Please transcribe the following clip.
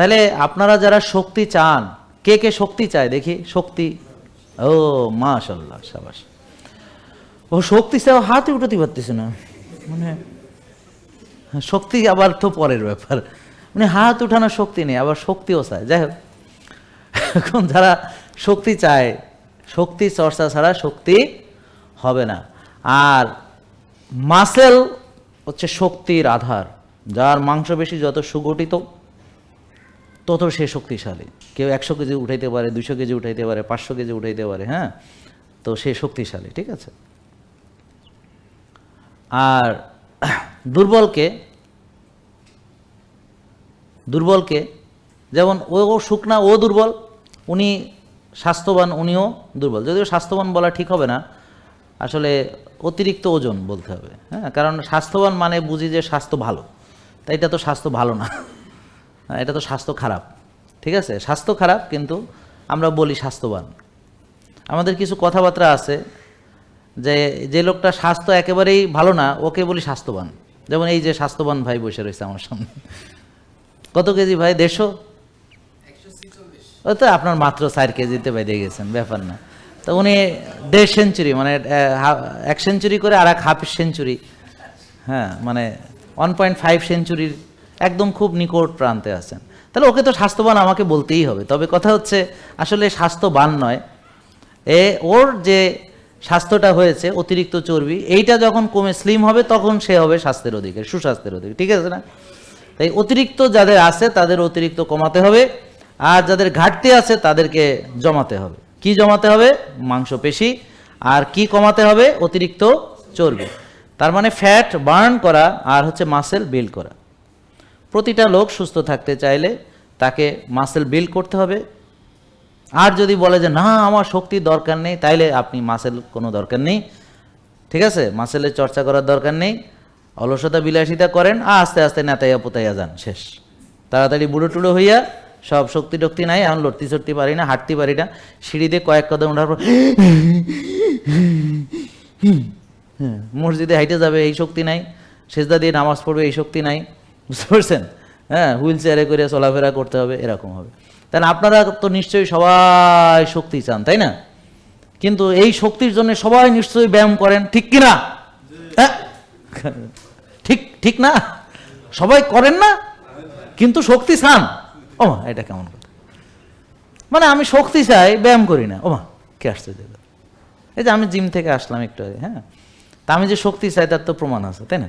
তাহলে আপনারা যারা শক্তি চান, কে কে শক্তি চায়? দেখি, শক্তি। ও মাশাল্লাহ সাবাস। ও, শক্তি চাও হাতে উঠাতে পারতেছে না। মানে শক্তি আবার তো পরের ব্যাপার। মানে হাত উঠানোর শক্তি নেই, আবার শক্তিও চায়। যাই হোক। এখন যারা শক্তি চায়, শক্তি চর্চা ছাড়া শক্তি হবে না। আর মাসেল হচ্ছে শক্তির আধার। যার মাংস বেশি যত সুগঠিত তত সে শক্তিশালী। কেউ একশো কেজি উঠাইতে পারে দুশো কেজি উঠাইতে পারে, পাঁচশো কেজি উঠাইতে পারে হ্যাঁ? তো সে শক্তিশালী, ঠিক আছে? আর দুর্বলকে দুর্বলকে, যেমন ও ও শুকনা, ও দুর্বল, উনি স্বাস্থ্যবান, উনিও দুর্বল। যদিও স্বাস্থ্যবান বলা ঠিক হবে না, আসলে অতিরিক্ত ওজন বলতে হবে হ্যাঁ? কারণ স্বাস্থ্যবান মানে বুঝি যে স্বাস্থ্য ভালো তাই এটা তো স্বাস্থ্য ভালো না। এটা তো স্বাস্থ্য খারাপ, ঠিক আছে? স্বাস্থ্য খারাপ, কিন্তু আমরা বলি স্বাস্থ্যবান। আমাদের কিছু কথাবার্তা আছে যে যে লোকটা স্বাস্থ্য একেবারেই ভালো না, ওকে বলি স্বাস্থ্যবান। যেমন এই যে স্বাস্থ্যবান ভাই বসে রয়েছে আমার সামনে। কত কেজি ভাই? দেড়শো? ও তো আপনার মাত্র চার কেজিতে বেরিয়ে গেছেন, ব্যাপার না। তো উনি দেড় সেঞ্চুরি মানে এক সেঞ্চুরি করে আর এক হাফ সেঞ্চুরি। হ্যাঁ মানে ওয়ান পয়েন্ট ফাইভ সেঞ্চুরির একদম খুব নিকট প্রান্তে আছেন। তাহলে ওকে তো স্বাস্থ্যবান আমাকে বলতেই হবে। তবে কথা হচ্ছে, আসলে স্বাস্থ্যবান নয়। এ, ওর যে স্বাস্থ্যটা হয়েছে, অতিরিক্ত চর্বি, এইটা যখন কমে স্লিম হবে, তখন সে হবে স্বাস্থ্যের অধিকার, সুস্বাস্থ্যের অধিকারী, ঠিক আছে না? তাই অতিরিক্ত যাদের আছে, তাদের অতিরিক্ত কমাতে হবে। আর যাদের ঘাটতি আছে, তাদেরকে জমাতে হবে। কি জমাতে হবে? মাংসপেশি। আর কি কমাতে হবে? অতিরিক্ত চর্বি। তার মানে ফ্যাট বার্ন করা আর হচ্ছে মাসেল বিল্ড করা। প্রতিটা লোক সুস্থ থাকতে চাইলে তাকে মাসেল বিল্ড করতে হবে। আর যদি বলে যে না আমার শক্তির দরকার নেই তাইলে আপনি মাসেল কোনো দরকার নেই। ঠিক আছে? মাসেলের চর্চা করার দরকার নেই। অলসতা বিলাসিতা করেন আর আস্তে আস্তে নেতাইয়া পোতাইয়া যান শেষ। তাড়াতাড়ি বুড়ো টুড়ো হইয়া সব শক্তি টক্তি নাই এখন লড়তে চড়তে পারি না হাঁটতে পারি না। সিঁড়িতে কয়েক কদম ওঠার পর হ্যাঁ, মসজিদে হাইটে যাবে এই শক্তি নাই। সেজদা দিয়ে নামাজ পড়বে এই শক্তি নাই। বুঝতে পারছেন? হ্যাঁ হুইল চেয়ারে করে চলাফেরা করতে হবে, এরকম হবে। তাহলে আপনারা তো নিশ্চয়ই সবাই শক্তি চান, তাই না? কিন্তু এই শক্তির জন্য সবাই নিশ্চয়ই ব্যায়াম করেন, ঠিক কি না? হ্যাঁ? ঠিক ঠিক না? সবাই করেন না? কিন্তু শক্তি চান। ও এটা কেমন কথা? মানে আমি শক্তি চাই, ব্যায়াম করি না। ও মা কে আসছে দেখো। এই যে আমি জিম থেকে আসলাম একটু আগে হ্যাঁ? তা আমি যে শক্তি চাই, তার তো প্রমাণ আছে, তাই না?